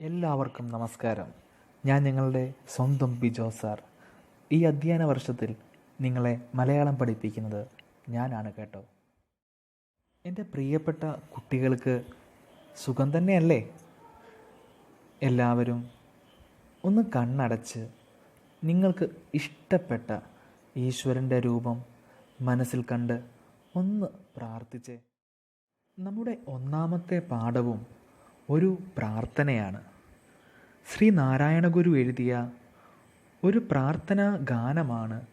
എല്ലാവർക്കും നമസ്കാരം. ഞാൻ നിങ്ങളുടെ സ്വന്തം ബിജോ സാർ. ഈ അധ്യയന വർഷത്തിൽ നിങ്ങളെ മലയാളം പഠിപ്പിക്കുന്നത് ഞാനാണ് കേട്ടോ. എന്റെ പ്രിയപ്പെട്ട കുട്ടികൾക്ക് സുഖം തന്നെയല്ലേ? എല്ലാവരും ഒന്ന് കണ്ണടച്ച് നിങ്ങൾക്ക് ഇഷ്ടപ്പെട്ട ഈശ്വരന്റെ രൂപം മനസ്സിൽ കണ്ട് ഒന്ന് പ്രാർത്ഥിച്ച്. നമ്മുടെ ഒന്നാമത്തെ പാഠവും ഒരു പ്രാർത്ഥനയാണ്. ശ്രീനാരായണ ഗുരു എഴുതിയ ഒരു പ്രാർത്ഥനാ ഗാനമാണ്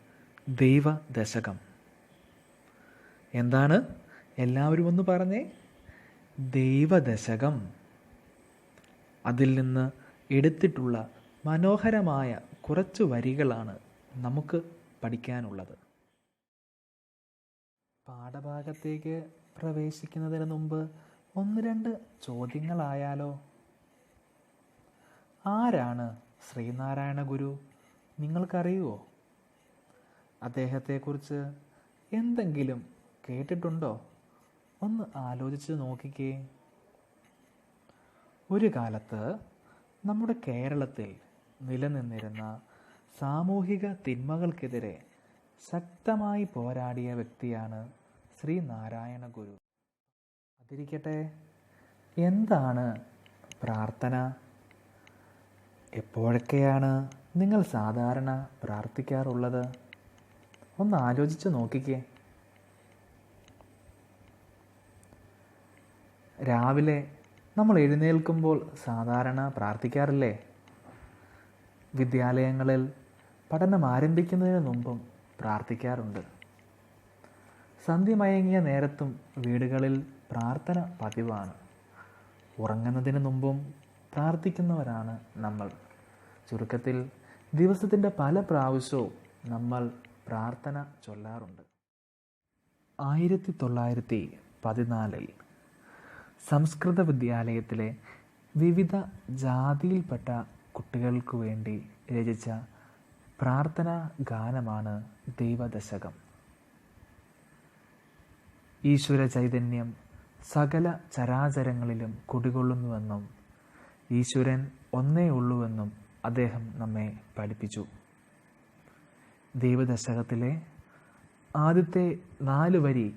ദൈവദശകം. എന്താണ്? എല്ലാവരും ഒന്ന് പറഞ്ഞേ. ദൈവദശകം. അതിൽ നിന്ന് എടുത്തിട്ടുള്ള മനോഹരമായ കുറച്ച് വരികളാണ് നമുക്ക് പഠിക്കാനുള്ളത്. പാഠഭാഗത്തേക്ക് പ്രവേശിക്കുന്നതിന് മുമ്പ് ഒന്ന് രണ്ട് ചോദ്യങ്ങളായാലോ? ആരാണ് ശ്രീനാരായണ ഗുരു? നിങ്ങൾക്കറിയുമോ അദ്ദേഹത്തെക്കുറിച്ച് എന്തെങ്കിലും കേട്ടിട്ടുണ്ടോ? ഒന്ന് ആലോചിച്ച് നോക്കിക്കേ. ഒരു കാലത്ത് നമ്മുടെ കേരളത്തിൽ നിലനിന്നിരുന്ന സാമൂഹിക തിന്മകൾക്കെതിരെ ശക്തമായി പോരാടിയ വ്യക്തിയാണ് ശ്രീനാരായണ ഗുരു. അതിരിക്കട്ടെ. എന്താണ് പ്രാർത്ഥന? എപ്പോഴൊക്കെയാണ് നിങ്ങൾ സാധാരണ പ്രാർത്ഥിക്കാറുള്ളത്? ഒന്ന് ആലോചിച്ച് നോക്കിക്കേ. രാവിലെ നമ്മൾ എഴുന്നേൽക്കുമ്പോൾ സാധാരണ പ്രാർത്ഥിക്കാറില്ലേ? വിദ്യാലയങ്ങളിൽ പഠനം ആരംഭിക്കുന്നതിന് മുമ്പും പ്രാർത്ഥിക്കാറുണ്ട്. സന്ധ്യമയങ്ങിയ നേരത്തും വീടുകളിൽ പ്രാർത്ഥന പതിവാണ്. ഉറങ്ങുന്നതിന് മുമ്പും പ്രാർത്ഥിക്കുന്നവരാണ് നമ്മൾ. ചുരുക്കത്തിൽ ദിവസത്തിന്റെ പല പ്രാവശ്യവും നമ്മൾ പ്രാർത്ഥന ചൊല്ലാറുണ്ട്. ആയിരത്തി തൊള്ളായിരത്തി പതിനാലിൽ സംസ്കൃത വിദ്യാലയത്തിലെ വിവിധ ജാതിയിൽപ്പെട്ട കുട്ടികൾക്ക് വേണ്ടി രചിച്ച പ്രാർത്ഥനാ ഗാനമാണ് ദൈവദശകം. ഈശ്വര ചൈതന്യം സകല ചരാചരങ്ങളിലും കുടികൊള്ളുന്നുവെന്നും ഈശ്വരൻ ഒന്നേ ഉള്ളൂവെന്നും അദ്ദേഹം നമ്മെ പഠിപ്പിച്ചു. ദൈവദശകത്തിലെ ആദ്യത്തെ നാല് വരി